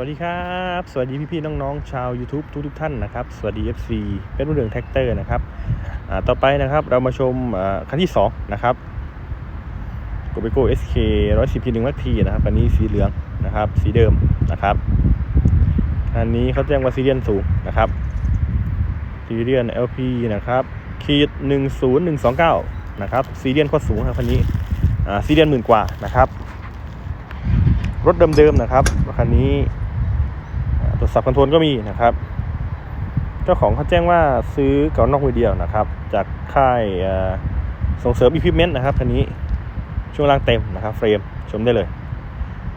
วัสดีครับ สวัสดีพี่ๆน้องๆชาว YouTube ทุกทุกๆท่านนะครับ สวัสดี FC เป็นรุ่นเรืองแท็กเตอร์นะครับต่อไปนะครับเรามาชมคันที่ 2 นะครับโกเบโก้ SK 110 P1 P นะครับอันนี้สีเหลืองนะครับ สีเดิมนะครับอันนี้เขาแจ้งว่าซีเรียนสูงนะครับซีเรียน LP นะครับขีด10129 นะครับซีเรียนก็สูงครับคันนี้ซีเรียนหมื่นกว่านะครับรถเดิมๆนะครับคันนี้ สอบคอนโทรลก็มีนะครับ เจ้าของเขาแจ้งว่าซื้อเก่านอกมือเดียวนะครับ จากค่ายส่งเสริมอีพิเมนต์นะครับคันนี้ช่วงล่างเต็มนะครับ เฟรมชมได้เลย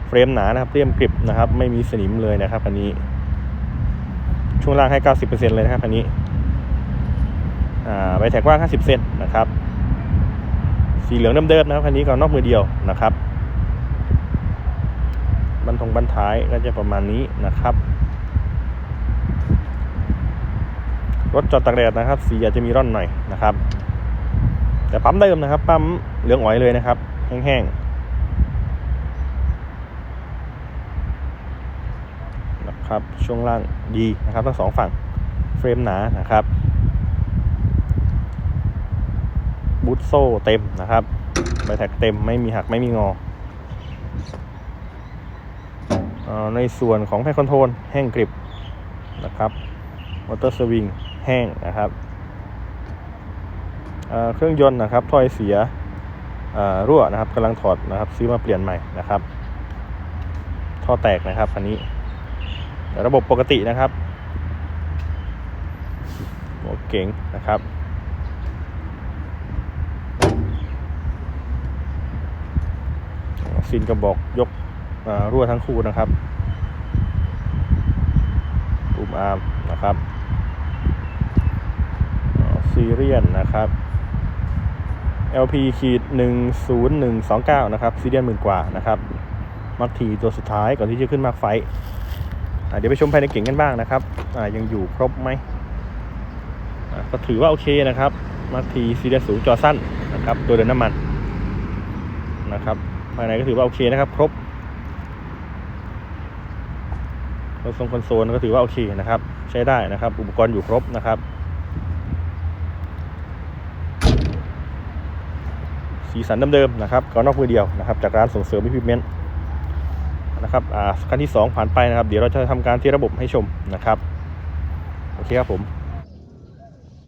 เฟรมหนานะครับเรียมกริบนะครับ ไม่มีสนิมเลยนะครับคันนี้ ช่วงล่างให้ 90%เลยนะครับคันนี้ใบแท็กว่าง 50 เซนนะครับ สีเหลืองเดิมๆนะครับคันนี้เก่านอกมือเดียวนะครับ บันทงบันท้ายก็จะประมาณนี้นะครับ รถจอดตากแดดนะครับ สีอาจจะมีร่อนหน่อยนะครับ แต่ปั๊มเดิมนะครับปั๊มเหลืองอ๋อยเลยนะครับ แห้งๆนะครับช่วงล่างดีนะครับทั้งสองฝั่งเฟรมหนานะครับบูทโซ่เต็มนะครับใบแท็กเต็มไม่มีหักไม่มีงอ เอ่อ ในส่วนของแพคคอนโทรลแห้งกริบนะครับมอเตอร์สวิงแห้งนะครับเครื่องยนต์นะครับถ้อยเสียรั่วนะครับกำลังถอดนะครับซื้อมาเปลี่ยนใหม่นะครับ ท่อแตกนะครับคันนี้แต่ระบบปกตินะครับหัวเก๋งนะครับซินกระบอกยก รั่วทั้งคู่นะครับปุ่มอาร์มนะครับซีเรียนนะครับ LP ขีด10129นย์หนึ่งสองเก้านะครับซีเรียนหมื่นกว่านะครับมักทีตัวสุดท้ายก่อนที่จะขึ้นมาไฟเดี๋ยวไปชมภายในเก่งกันบ้างนะครับยังอยู่ครบไหมก็ถือว่าโอเคนะครับมักทีซีเรียนสูงจอสั้นนะครับ ตัวเดินน้ำมันนะครับภายในก็ถือว่าโอเคนะครับ ครบ คอนโซลคอนโซลก็ถือว่าโอเคนะครับ ใช้ได้นะครับ อุปกรณ์อยู่ครบนะครับ สีสันเดิมๆนะครับก่อนนอกมือเดียวนะครับ จากร้านส่งเสริมวิพิเมนต์นะครับอ่าขั้นที่ 2 ผ่านไปนะครับ เดี๋ยวเราจะทำการที่ระบบให้ชมนะครับ โอเคครับผม